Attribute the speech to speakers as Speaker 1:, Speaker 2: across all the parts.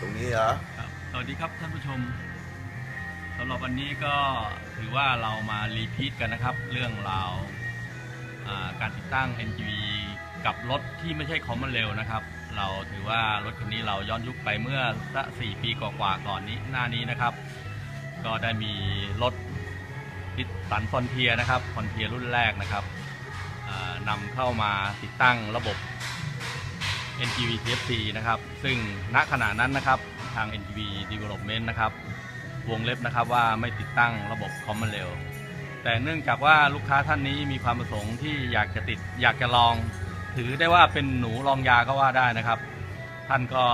Speaker 1: ตรงนี้เหรอ
Speaker 2: ครับสวัสดีครับท่านผู้ชมสำหรับวันนี้ก็ถือว่าเรามารีพีทกันนะครับ เรื่องราวาการติดตั้ง NGV กับรถที่ไม่ใช่คอมมอนเร็วนะครับ เราถือว่ารถคันนี้เราย้อนยุคไปเมื่อสักสี่ปีกว่าๆก่อนนี้หน้านี้นะครับ ก็ได้มีรถพิสันฟอนเทียนะครับฟอนเทียรุ่นแรกนะครับนำเข้ามาติดตั้งระบบ NGV TFT นะครับ ซึ่งณขณะนั้นนะครับทาง NGV Development นะครับวงเล็บนะครับว่าไม่ติดตั้งระบบ Common Rail แต่เนื่องจากว่าลูกค้าท่านนี้มีความประสงค์ที่อยากจะติดอยากจะลอง ถือได้ว่าเป็นหนูลองยาก็ว่าได้นะครับ ท่านก็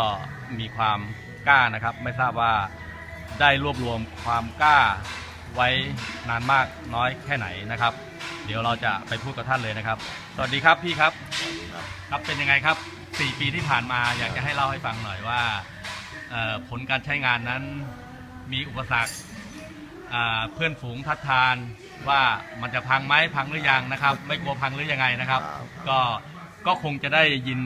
Speaker 2: มีความกล้านะครับ ไม่ทราบว่าได้รวบรวมความกล้าไว้นานมากน้อยแค่ไหนนะครับ เดี๋ยวเราจะไปพูดกับท่านเลยนะครับ สวัสดีครับพี่
Speaker 1: ครับ
Speaker 2: ครับเป็นยังไงครับ 4 ปีที่ผ่านมาอยากจะให้เล่าให้ฟังหน่อยว่าเอ่อผลการใช้งานนั้นมีอุปสรรคอ่าเพื่อนฝูงทัดทานว่ามันจะพังไหมพังหรือยังนะครับ ไม่กลัวพังหรือยังไงนะครับ
Speaker 1: ครับ
Speaker 2: ก็ก็คงจะได้ยิน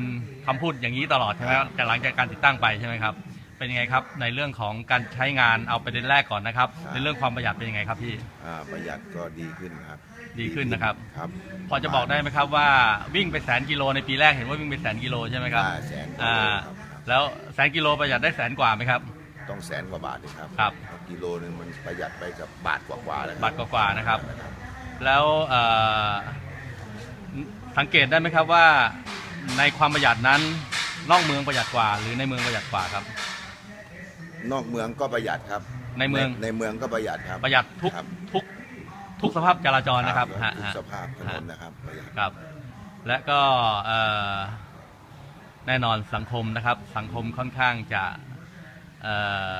Speaker 2: คำพูดอย่างนี้ตลอดใช่ไหมครับแต่หลังจากการติดตั้งไปใช่ไหมครับ เป็นยังไงครับ ในเรื่องของการใช้งานเอาประเด็นแรกก่อนนะครับ ในเรื่องความประหยัดเป็นยังไงครับพี่
Speaker 1: อ่าประหยัดก็ดีขึ้นครับ
Speaker 2: ดีขึ้นนะครับ
Speaker 1: ครับ
Speaker 2: พอจะบอกได้ไหมครับว่าวิ่งไปแสนกิโลในปีแรกเห็นว่าวิ่งไปแสนกิโลใช่ไหมครับ
Speaker 1: อ่าแสนกว่า
Speaker 2: อ่า
Speaker 1: โลครับ
Speaker 2: แล้วแสนกิโลประหยัดได้แสนกว่าไหมครับ
Speaker 1: ต้องแสนกว่าบาทเลยครับ
Speaker 2: ครับ
Speaker 1: กิโลหนึ่งมันประหยัดไปกับบาทกว่าๆแล้วครับ
Speaker 2: บาทกว่าๆนะครับ แล้วเอ่อสังเกตได้ไหมครับว่าในความประหยัดนั้นนอกเมืองประหยัดกว่า หรือในเมืองประหยัดกว่าครับ
Speaker 1: นอกเมืองก็ประหยัดครับ
Speaker 2: ในเมือง
Speaker 1: ในเมืองก็ประหยัดครับ
Speaker 2: ประหยัดทุก
Speaker 1: ครับ
Speaker 2: ทุกทุกสภาพจราจรนะครับ
Speaker 1: ทุ
Speaker 2: ฮะ
Speaker 1: ก
Speaker 2: ฮะ
Speaker 1: สภาพถนนนะครับประหยัด
Speaker 2: ครับ และก็เอ่อแน่นอนสังคมนะครับ สังคมค่อนข้างจะเอ่อ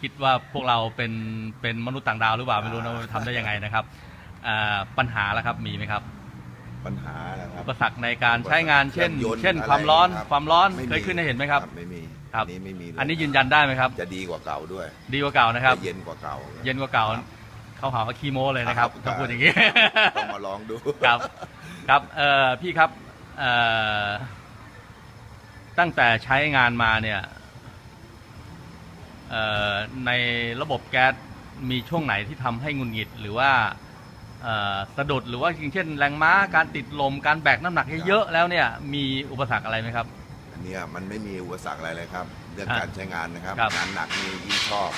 Speaker 2: คิดว่าพวกเราเป็นเป็นมนุษย์ต่างดาวหรือเปล่าไม่รู้นะว่าทำได้ยังไงนะครับเอ่อปัญหาละครับมีไหมครับ
Speaker 1: ปัญหานะครับ
Speaker 2: อุปสรรคในการใช้งานเช่น
Speaker 1: เครื่องยนต์
Speaker 2: เช่น
Speaker 1: อะไร
Speaker 2: ความร้อน
Speaker 1: ครับ
Speaker 2: ความร้อน
Speaker 1: ไม่
Speaker 2: เคยขึ้นให้เห็นไหมครับ
Speaker 1: ไม่มี
Speaker 2: ครับ
Speaker 1: อันนี้ไม่มีเลย
Speaker 2: อันนี้ยืนยันได้ไหมครับ
Speaker 1: จะดีกว่าเก่าด้วย
Speaker 2: ดีกว่าเก่านะครับ
Speaker 1: จะเย็นกว่าเก่า
Speaker 2: เย็นกว่าเก่าเขาหาว่าคีโมเลยนะครับ
Speaker 1: ครับ
Speaker 2: ถ้าพูดอย่างนี้
Speaker 1: ต้องมาลองดู
Speaker 2: ครับครับเอ่อพี่ครับเอ่อตั้งแต่ใช้งานมาเนี่ยเอ่อในระบบแก๊สมีช่วงไหนที่ทำให้หงุนหงิดหรือว่าเอ่อสะดุดหรือว่าอย่างเช่น แรงม้าการติดลมการแบกน้ำหนักเยอะๆแล้วเนี่ยมีอุปสรรคอะไรไหมครับ
Speaker 1: อัน เนี้ยมันไม่มีอุปสรรคอะไรเลยครับ เรื่อง
Speaker 2: ฮะ
Speaker 1: การใช้งานนะครับ
Speaker 2: ครับ
Speaker 1: งานหนักนี่ยิ่งชอบ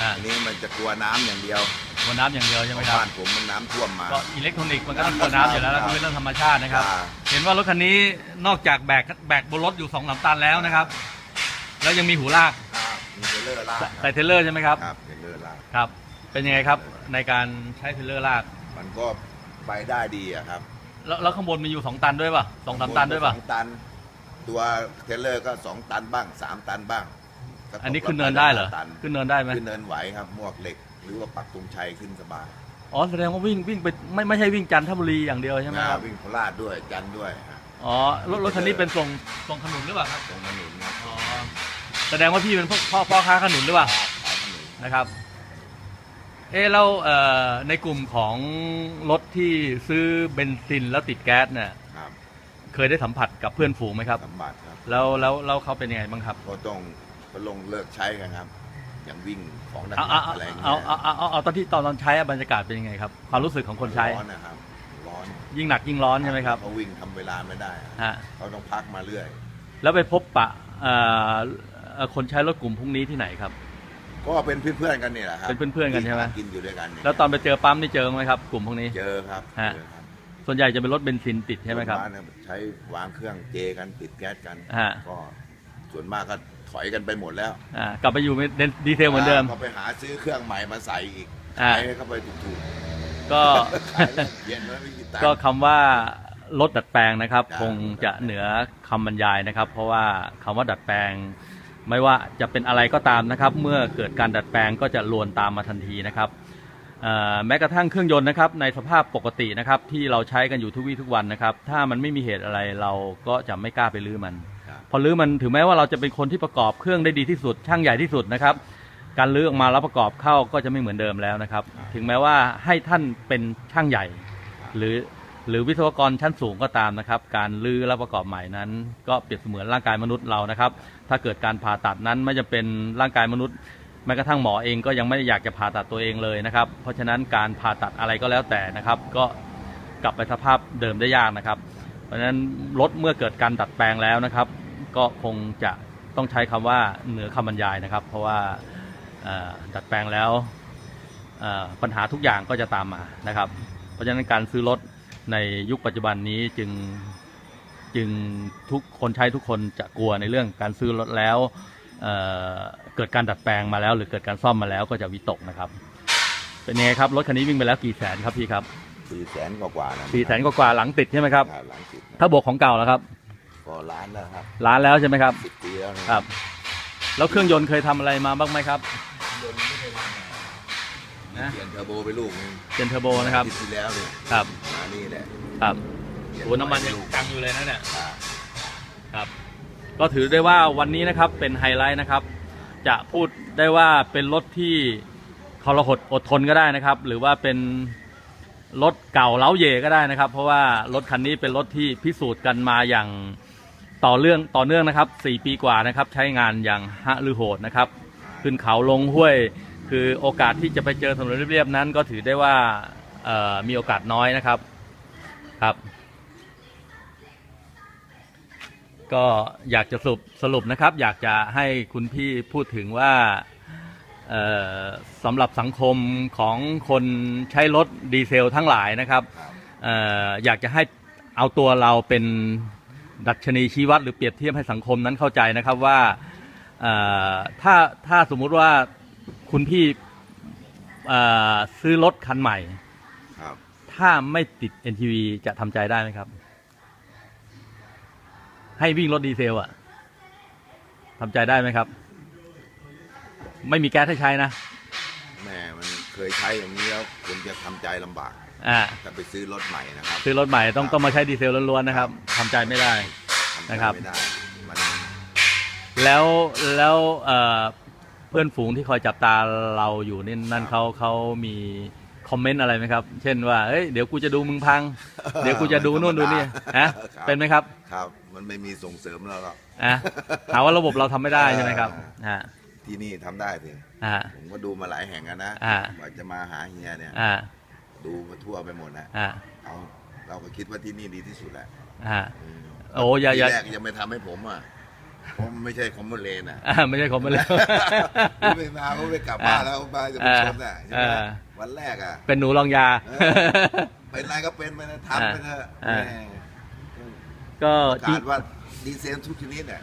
Speaker 2: อ่า
Speaker 1: อันนี้มันจะกลัวน้ำอย่างเดียว
Speaker 2: กลัวน้ำอย่างเดียวใช่ไหมครับ
Speaker 1: บ้านผมมันน้ำท่วมมา
Speaker 2: ก็อิเล็กทรอนิกส์มันก็ต้องกลัวน้ำอยู่แล้ว
Speaker 1: ครับ
Speaker 2: แล้วเป็นเรื่องธรรมชาตินะครับ
Speaker 1: อ่า
Speaker 2: เห็นว่ารถคันนี้นอกจากแบกแบกบนรถอยู่สองสามตันแล้วนะครับ แล้วยังมีหูลาก
Speaker 1: ครับมีเทรลเลอร์ลาก
Speaker 2: ใส่เทรลเลอร์ใช่ไหมครับ
Speaker 1: ครับเทรลเลอร์ลาก
Speaker 2: ครับ เป็นยังไงครับในการใช้เทรลเลอร์ลาก
Speaker 1: มันก็ไปได้ดีอะครับ
Speaker 2: แล้วแล้วข้างบนมีอยู่สองตันด้วยป่ะสองสามตันด้วยป่ะ
Speaker 1: สองตัน ตัวเทรลเลอร์ก็สองตันบ้างสามตันบ้างก็ตก
Speaker 2: อันนี้ขึ้นเนินได้เหรอ
Speaker 1: ตัน
Speaker 2: ขึ้นเนินได้ไหม
Speaker 1: ขึ้นเนินไหวครับหมวกเหล็ก หรือว่าปักตรงชัยขึ้นสบาย
Speaker 2: อ๋อแสดงว่าวิ่งวิ่งไปไม่ไม่ใช่วิ่งจันทบุรีอย่างเดียวใช่ไหมครับ
Speaker 1: อ่าวิ่งโคราชด้วยจันทร์ด้วยฮะ
Speaker 2: อ๋อรถรถคันนี้เป็นส่งส่งขนุนหรือเปล่าครับ
Speaker 1: ตรงถนนครับ
Speaker 2: อ๋อแสดงว่าพี่เป็นพ่อพ่อพ่อค้าขนุนหรือเปล่า
Speaker 1: ขายถนน
Speaker 2: นะครับ เอะแล้วเอ่อในกลุ่มของรถที่ซื้อเบนซินแล้วติดแก๊สเนี่ย
Speaker 1: ครับ
Speaker 2: เคยได้สัมผัสกับเพื่อนฝูงไหมครับ
Speaker 1: สัมบัติครับ
Speaker 2: แล้วแล้วแล้วเขาเป็นยังไงบ้างครับ
Speaker 1: ก็ต้องก็ลงเลิกใช้กันครับ อย่างวิ่งของหนัก
Speaker 2: เอาเอา
Speaker 1: ๆอะไรอย่างเงี้
Speaker 2: เอา
Speaker 1: ย
Speaker 2: เอาเอาเอาเอาตอนที่ตอนตอนใช้อะบรรยากาศเป็นยังไงครับความรู้สึกของคนใช้
Speaker 1: ร้อนนะครับ ร้อน
Speaker 2: ยิ่งหนักยิ่งร้อนใช่ไหมครับ
Speaker 1: เขาวิ่งทำเวลาไม่ได้อะ
Speaker 2: ฮะ
Speaker 1: เขาต้องพักมาเรื่อย
Speaker 2: แล้วไปพบปะเอ่อเอ่อคนใช้รถกลุ่มพวกนี้ที่ไหนครับ
Speaker 1: ก็เป็นเพื่อนๆกันนี่แหละครับ
Speaker 2: เป็นเพื่อนๆกันใช่ไหม
Speaker 1: กินอยู่ด้วยกันเนี่ย
Speaker 2: แล้วตอนไปเจอปั๊มนี่เจอไหมครับ กลุ่มพวกนี้
Speaker 1: เจอครับ
Speaker 2: ฮะ
Speaker 1: เจอครับ
Speaker 2: ส่วนใหญ่จะเป็นรถเบนซินติดใช่ไหมครับ
Speaker 1: นเนี่ยใช้วางเครื่องเจกันติดแก๊สกัน
Speaker 2: ฮะ
Speaker 1: ก็ส่วนมากก็ถอยกันไปหมดแล้ว
Speaker 2: อ่ากลับไปอยู่ดีเทลเหมือนเดิม
Speaker 1: ก็ไปหาซื้อเครื่องใหม่มาใส่อีก
Speaker 2: อ่า
Speaker 1: ขายให้เข้าไปถูก
Speaker 2: ก็
Speaker 1: ๆขายแล้วเย็นแล้วไม่มีตังค์
Speaker 2: ก็คำว่ารถดัดแปลงนะครับ
Speaker 1: ครับ
Speaker 2: คงจะเหนือคำบรรยายนะครับ เพราะว่าคำว่าดัดแปลง ไม่ว่าจะเป็นอะไรก็ตามนะครับ เมื่อเกิดการดัดแปลงก็จะลวนตามมาทันทีนะครับเอ่อ แม้กระทั่งเครื่องยนต์นะครับในสภาพปกตินะครับที่เราใช้กันอยู่ทุกวี่ทุกวันนะครับ ถ้ามันไม่มีเหตุอะไรเราก็จะไม่กล้าไปลื้อมัน
Speaker 1: ครับ
Speaker 2: พอลื้อมันถึงแม้ว่าเราจะเป็นคนที่ประกอบเครื่องได้ดีที่สุด ช่างใหญ่ที่สุดนะครับ การลื้อออกมาแล้วประกอบเข้าก็จะไม่เหมือนเดิมแล้วนะครับ ถึงแม้ว่าให้ท่านเป็นช่างใหญ่ หรือหรือวิศวกรชั้นสูงก็ตามนะครับ การลื้อและประกอบใหม่นั้น ก็เปรียบเสมือนร่างกายมนุษย์เรานะครับ ถ้าเกิดการผ่าตัดนั้นไม่จะเป็นร่างกายมนุษย์ แม้กระทั่งหมอเองก็ยังไม่ได้อยากจะผ่าตัดตัวเองเลยนะครับ เพราะฉะนั้นการผ่าตัดอะไรก็แล้วแต่นะครับ ก็กลับไปสภาพเดิมได้ยากนะครับ เพราะฉะนั้นรถเมื่อเกิดการดัดแปลงแล้วนะครับ ก็คงจะต้องใช้คำว่าเหนือคำบรรยายนะครับ เพราะว่าดัดแปลงแล้วปัญหาทุกอย่างก็จะตามมานะครับ เพราะฉะนั้นการซื้อรถในยุคปัจจุบันนี้จึงจึงทุกคนใช้ทุกคนจะกลัวในเรื่องการซื้อรถแล้ว เอ่อเกิดการดัดแปลงมาแล้ว หรือเกิดการซ่อมมาแล้วก็จะวิตกนะครับ เป็นยังไงครับรถคันนี้วิ่งไปแล้วกี่แสนครับพี่ครับ
Speaker 1: สี่แสนกว่าๆนะ
Speaker 2: สี่แสนกว่าๆหลังติดใช่ไหมครับ
Speaker 1: ครับหลังสิบนะ
Speaker 2: ถ้าบวกของเก่าแล้วครับ
Speaker 1: ก็ล้านแล้วครับ
Speaker 2: ล้านแล้วใช่ไหมครับ
Speaker 1: สิบปีแล้วนะครับ
Speaker 2: แล้วเครื่องยนต์เคยทำอะไรมาบ้างไหมครับนะ
Speaker 1: เปลี่ยนเทอร์โบไปลูกนึง
Speaker 2: เป็นเทอร์โบนะครับ
Speaker 1: ปีที่แล้วเนี่ย
Speaker 2: ครับ
Speaker 1: มานี่แหละ
Speaker 2: ครับ
Speaker 1: เปลี่ย
Speaker 2: โอ้น้ำมันยังกังอยู่เลยนะเนี่ย
Speaker 1: ครับ
Speaker 2: ครับ ก็ถือได้ว่าวันนี้นะครับเป็นไฮไลท์นะครับ จะพูดได้ว่าเป็นรถที่ทรหดอดทนก็ได้นะครับ หรือว่าเป็นรถเก่าเล้าเย่ก็ได้นะครับ เพราะว่ารถคันนี้เป็นรถที่พิสูจน์กันมาอย่างต่อเรื่องต่อเนื่องนะครับสี่ปีกว่านะครับ ใช้งานอย่างฮะลือโหดนะครับ ขึ้นเขาลงห้วย คือโอกาสที่จะไปเจอถนนเรียบๆนั้น ก็ถือได้ว่ามีโอกาสน้อยนะครับครับ ก็อยากจะสรุปสรุปนะครับ อยากจะให้คุณพี่พูดถึงว่าเอ่อสำหรับสังคมของคนใช้รถดีเซลทั้งหลายนะครับ
Speaker 1: ครับ
Speaker 2: เอ่ออยากจะให้เอาตัวเราเป็นดัชนีชี้วัดหรือเปรียบเทียบให้สังคมนั้นเข้าใจนะครับว่าเอ่อถ้าถ้าสมมุติว่าคุณพี่เอ่อซื้อรถคันใหม่
Speaker 1: ครับ
Speaker 2: ถ้าไม่ติด NTV จะทำใจได้ไหมครับ ให้วิ่งรถดีเซลอะทำใจได้ไหมครับ ไม่มีแก๊สให้ใช้นะ
Speaker 1: แม่มันเคยใช้อย่างนี้แล้วคุณจะทำใจลำบาก
Speaker 2: อ่า
Speaker 1: ถ้าไปซื้อรถใหม่นะครับ
Speaker 2: ซื้อรถใหม่ต้องต้องมาใช้ดีเซลล้วนๆนะครับทำใจไม่ได้
Speaker 1: ทำใจ
Speaker 2: นะครับ
Speaker 1: ไม่ได้มัน
Speaker 2: แล้วแล้วเอ่อเพื่อนฝูงที่คอยจับตาเราอยู่นี่นั่นเขาเขามีคอมเมนต์อะไรไหมครับ เช่นว่าเอ้ยเดี๋ยวกูจะดูมึงพัง เดี๋ยวกูจะดูนู่นดูนี่นะเป็นไหมครับ
Speaker 1: ครับ มันไม่มีส่งเสริมเราหรอก
Speaker 2: อะหาว่าระบบเราทำไม่ได้ใช่ไหมครับฮะ
Speaker 1: ที่นี่ทำได้สิ
Speaker 2: อ่า
Speaker 1: ผมก็ดูมาหลายแห่งอะนะ
Speaker 2: อ่า
Speaker 1: กว่าจะมาหาเฮียเนี่ย
Speaker 2: อ่า
Speaker 1: ดูมาทั่วไปหมดนะ
Speaker 2: อ่า
Speaker 1: เอาเราก็คิดว่าที่นี่ดีที่สุดแหละ
Speaker 2: อ่า
Speaker 1: อืม
Speaker 2: โอ้อย่าอย่า
Speaker 1: ทีแรกยังไม่ทำให้ผมอะผมไม่ใช่คอมมอนเลนอะ
Speaker 2: อ่าไม่ใช่ผมมาแล้ว
Speaker 1: ผมไปมาเขาไปกลับบ้านแล้วบ้านจะไปชนอะใช่ไหม
Speaker 2: อ่า
Speaker 1: วันแรกอะ
Speaker 2: เป็นหนูลองยา
Speaker 1: เออเป็นไรก็เป็นไปนะทำไปเถอะ
Speaker 2: อ่า
Speaker 1: แม่
Speaker 2: ก็
Speaker 1: ประ
Speaker 2: จริ
Speaker 1: กางศว่าดีเซลทุกชนิดเนี่ย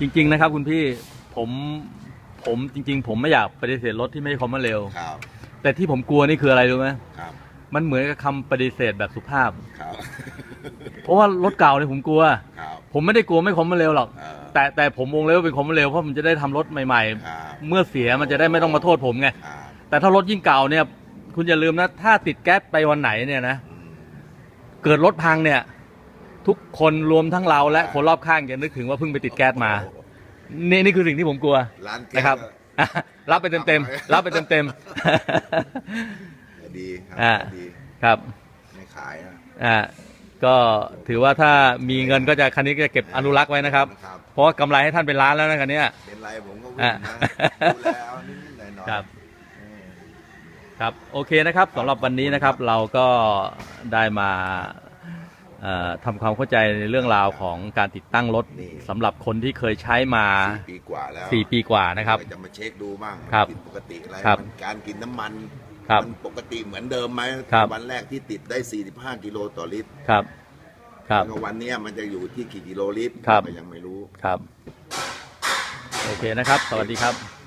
Speaker 2: จริง ๆ นะครับ คุณพี่ผมผมจริง ๆ ผมไม่อยากปฏิเสธรถที่ไม่คอมมาเร็ว
Speaker 1: ครับ
Speaker 2: แต่ที่ผมกลัวนี่คืออะไรรู้ไหม
Speaker 1: ครับ
Speaker 2: มันเหมือนกับคำปฏิเสธแบบสุภาพ
Speaker 1: ครับ
Speaker 2: เพราะว่ารถเก่าเนี่ยผมกลัว
Speaker 1: ครับ
Speaker 2: ผมไม่ได้กลัวไม่คอมมาเร็วหรอก
Speaker 1: เออ
Speaker 2: แต่แต่ผมวงเล็บว่าเป็นคอมมาเร็วเพราะมันจะได้ทำรถใหม่
Speaker 1: ครับ
Speaker 2: ๆ เมื่อเสียมันจะได้ไม่ต้องมาโทษผมไง
Speaker 1: ครับ
Speaker 2: แต่ถ้ารถยิ่งเก่าเนี่ย คุณอย่าลืมนะ ถ้าติดแก๊สไปวันไหนเนี่ยนะ
Speaker 1: อืม
Speaker 2: เกิดรถพังเนี่ย ทุกคนรวมทั้งเราและคนรอบข้างจะนึกถึงว่าเพิ่งไปติดแก๊สมา
Speaker 1: โอ้โห
Speaker 2: นี่นี่คือสิ่งที่ผมกลัว
Speaker 1: ร้านแก๊ส
Speaker 2: นะครับ
Speaker 1: ก็
Speaker 2: รับไปเต็มๆรับไปเต็ม
Speaker 1: ดีครั
Speaker 2: อ่า
Speaker 1: ดี
Speaker 2: ๆครับ
Speaker 1: ไม่ขายนะ
Speaker 2: อ่าก็ถือว่าถ้ามีเงินก็จะคันนี้ก็จะเก็บอนุรักษ์ไว้นะครับ
Speaker 1: ครับ
Speaker 2: เพราะว่ากำไรให้ท่านเป็นล้านแล้วนะคันเนี้ย
Speaker 1: เป็นไรผมก็วิ่
Speaker 2: อ่า
Speaker 1: งนะดูแลเอานิดๆหน่อยๆ
Speaker 2: ครับ
Speaker 1: เออ
Speaker 2: ครับ โอเคนะครับสำหรับวันนี้นะครับเราก็ได้มาเอ่อ ทำความเข้าใจในเรื่องราวของการติดตั้งรถ
Speaker 1: นี่
Speaker 2: สำหรับคนที่เคยใช้มา
Speaker 1: สี่ปีกว่าแล้ว
Speaker 2: 4ปีกว่านะครับ
Speaker 1: ก็จะมาเช็คดูบ้าง
Speaker 2: ครับ
Speaker 1: มันผิดปกติอะไร
Speaker 2: ครับ
Speaker 1: มันการกินน้ำมัน
Speaker 2: ครับ
Speaker 1: มันปกติเหมือนเดิมไหม
Speaker 2: ครับ
Speaker 1: วันแรกที่ติดได้ 45 กิโลต่อลิตร
Speaker 2: ครับ ครับ
Speaker 1: แล้ววันเนี้ยมันจะอยู่ที่กี่กิโลลิตร
Speaker 2: ครับ
Speaker 1: ก็ยังไม่รู้
Speaker 2: ครับ โอเคนะครับ สวัสดีครับ